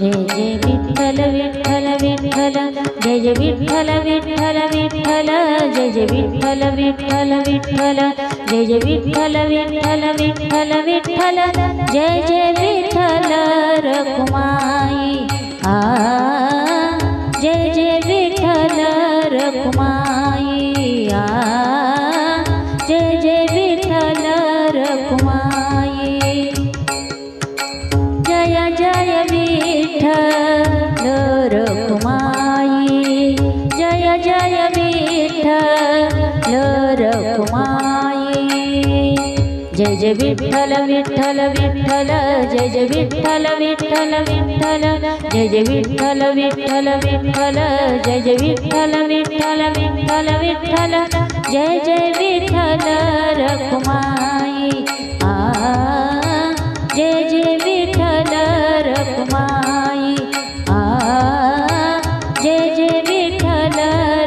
जय जय विठ्ठल विठ्ठल विठ्ठल जय जय विठ्ठल विठ्ठल विठ्ठल जय जय विठ्ठल विठ्ठल विठ्ठल जय जय विठ्ठल विठ्ठल विठ्ठल विठ्ठल जय जय विठ्ठल रखुमा जय जय विठ्ठल विठ्ठल विठ्ठल जय जय विठ्ठल विठ्ठल विठ्ठल जय जय विठ्ठल विठ्ठल विठ्ठल जय जय विठ्ठल विठ्ठल विठ्ठल विठ्ठल जय जय विठ्ठल रखुमाई आ जय जय विठ्ठल रखुमाई आ जय जय विठ्ठल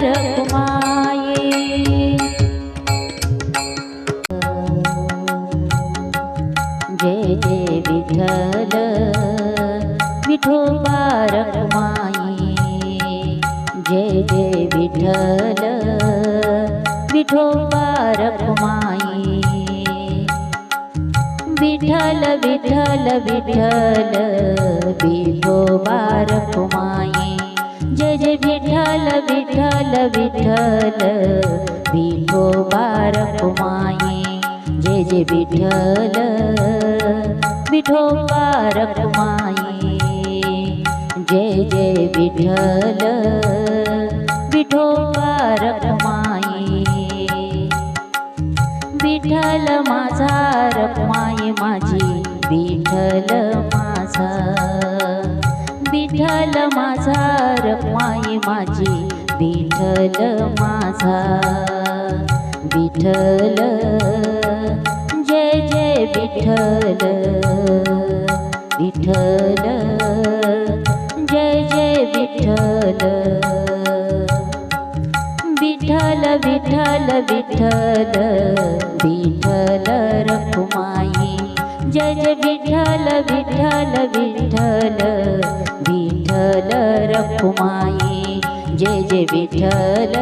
रखुमाई। जय जय विठ्ठल विठोबा रखुमाई जय जय विठ्ठल विठोबा रखुमाई विठ्ठल विठ्ठल विठ्ठल विठोबा रखुमाई जय जय विठ्ठल विठ्ठल विठ्ठल विठोबा रखुमाई जय जय विठ्ठल विठोबा रखुमाई जय जय विठ्ठल विठोबा रखुमाई विठ्ठल माझा रखमाई माझी विठ्ठल माझा। विठ्ठल माझा रखमाई माझी विठ्ठल माझा। विठ्ठल जय जय विठ्ठल विठ्ठल जय जय विठ्ठल. विठ्ठल विठ्ठल विठ्ठल विठ्ठल रखुमाई. जय जय विठ्ठल विठ्ठल विठ्ठल विठ्ठल रखुमाई. जय जय विठ्ठल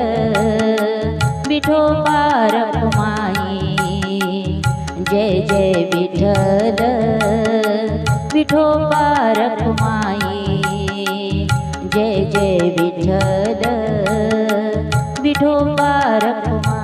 विठोबा रखुमाई. जय जय विठ्ठल विठोबा रखुमाई जय जय विठ्ठल विठोबा रखुमाई